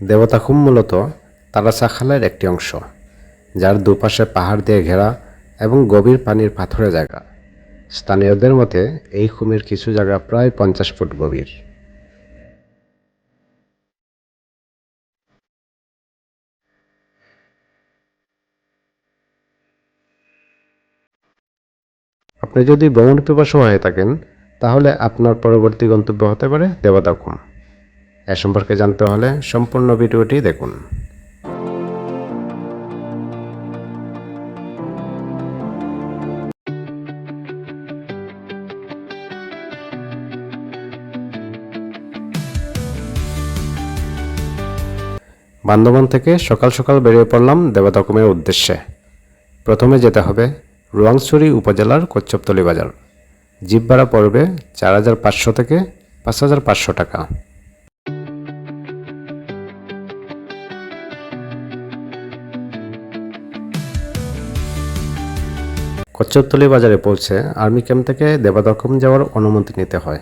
দেবতাখুম মূলত তারাসা খালের একটি অংশ, যার দুপাশে পাহাড় দিয়ে ঘেরা এবং গভীর পানির পাথরে জায়গা। স্থানীয়দের মতে, এই খুমের কিছু জায়গা প্রায় পঞ্চাশ ফুট গভীর। আপনি যদি ভ্রমণ পিপাসু হয়ে থাকেন, তাহলে আপনার পরবর্তী গন্তব্য হতে পারে দেবতা দেবতাখুম এ সম্পর্কে জানতে হলে সম্পূর্ণ ভিডিওটি দেখুন। বান্দরবান থেকে সকাল সকাল বেরিয়ে পড়লাম দেবতাকুমের উদ্দেশ্যে। প্রথমে যেতে হবে রোয়াংছড়ি উপজেলার কচ্ছপতলি বাজার। জিপ ভাড়া পড়বে চার হাজার পাঁচশো থেকে পাঁচ হাজার পাঁচশো টাকা। কচ্ছপতলি বাজারে পৌঁছে আর্মি ক্যাম্প থেকে দেবাদক্ষম যাওয়ার অনুমতি নিতে হয়।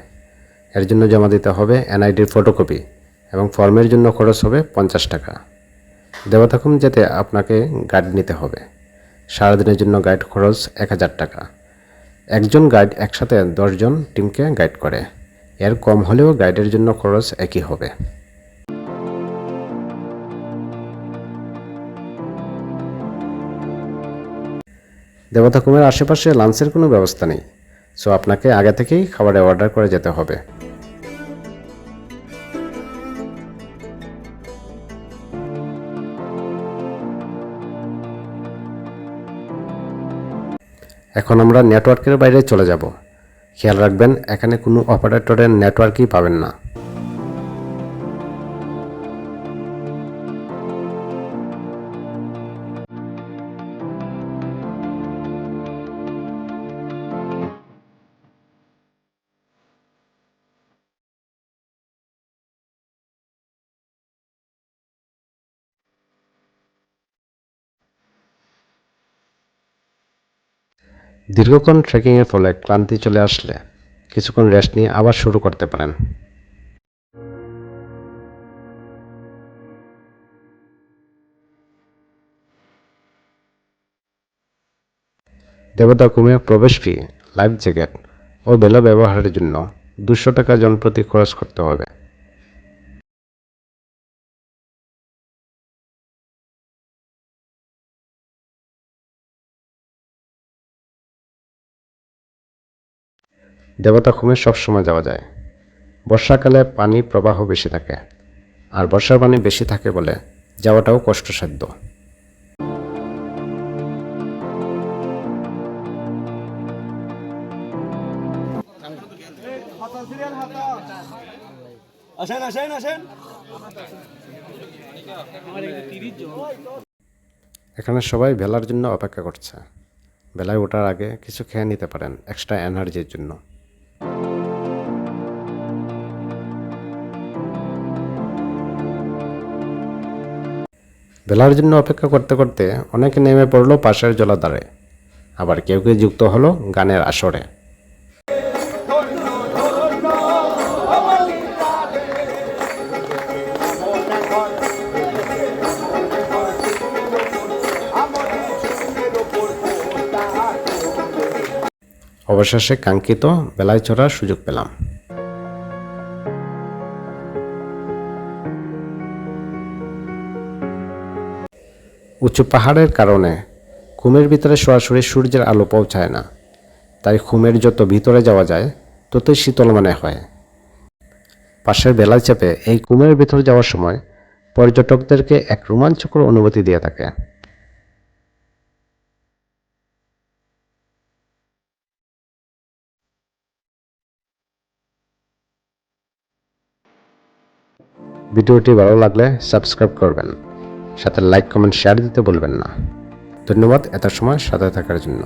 এর জন্য জমা দিতে হবে এনআইডির ফটোকপি এবং ফর্মের জন্য খরচ হবে পঞ্চাশ টাকা। দেবতাখুম যেতে আপনাকে গাইড নিতে হবে। সারাদিনের জন্য গাইড খরচ এক হাজার টাকা। একজন গাইড একসাথে দশজন টিমকে গাইড করে। এর কম হলেও গাইডের জন্য খরচ একই হবে। দেবতাকুমের আশেপাশে লাঞ্চের কোনো ব্যবস্থা নেই। সো আপনাকে আগে থেকেই খাবারের অর্ডার করে যেতে হবে। এখন আমরা নেটওয়ার্কের বাইরে চলে যাব। খেয়াল রাখবেন, এখানে কোনো অপারেটরের নেটওয়ার্কই পাবেন না। দীর্ঘক্ষণ ট্রেকিংয়ের ফলে ক্লান্তি চলে আসলে কিছুক্ষণ রেস্ট নিয়ে আবার শুরু করতে পারেন। দেবতা কুমে প্রবেশ ফি লাইফ জ্যাকেট ও বেলা ব্যবহারের জন্য দুশো টাকা জনপ্রতি খরচ করতে হবে। দেবতা খুমে সবসময় যাওয়া যায়। বর্ষাকালে পানি প্রবাহ বেশি থাকে। আর বর্ষার পানি বেশি থাকে বলে যাওয়াটাও কষ্টসাধ্য। আসেন আসেন আসেন। এখানে সবাই বেলার জন্য অপেক্ষা করছে। বেলায় ওঠার আগে কিছু খেয়ে নিতে পারেন এক্সট্রা এনার্জির জন্য। বেলার জন্য অপেক্ষা করতে করতে অনেকে নেমে পড়ল পাশের জলাধারে। আবার কেউ কেউ যুক্ত হলো গানের আসরে। অবশেষে কাঙ্ক্ষিত বেলায় চড়ার সুযোগ পেলাম। উঁচু পাহাড়ের কারণে খুমের ভিতরে সরাসরি সূর্যের আলো পৌঁছায় না। তাই খুমের যত ভিতরে যাওয়া যায়, ততই শীতল মনে হয়। পাশের বেলায় চেপে এই কুমের ভিতরে যাওয়ার সময় পর্যটকদেরকে এক রোমাঞ্চকর অনুভূতি দিয়ে থাকে। ভিডিওটি ভালো লাগলে সাবস্ক্রাইব করবেন। সাথে লাইক কমেন্ট শেয়ার দিতে বলবেন না। ধন্যবাদ এত সময় সাথে থাকার জন্য।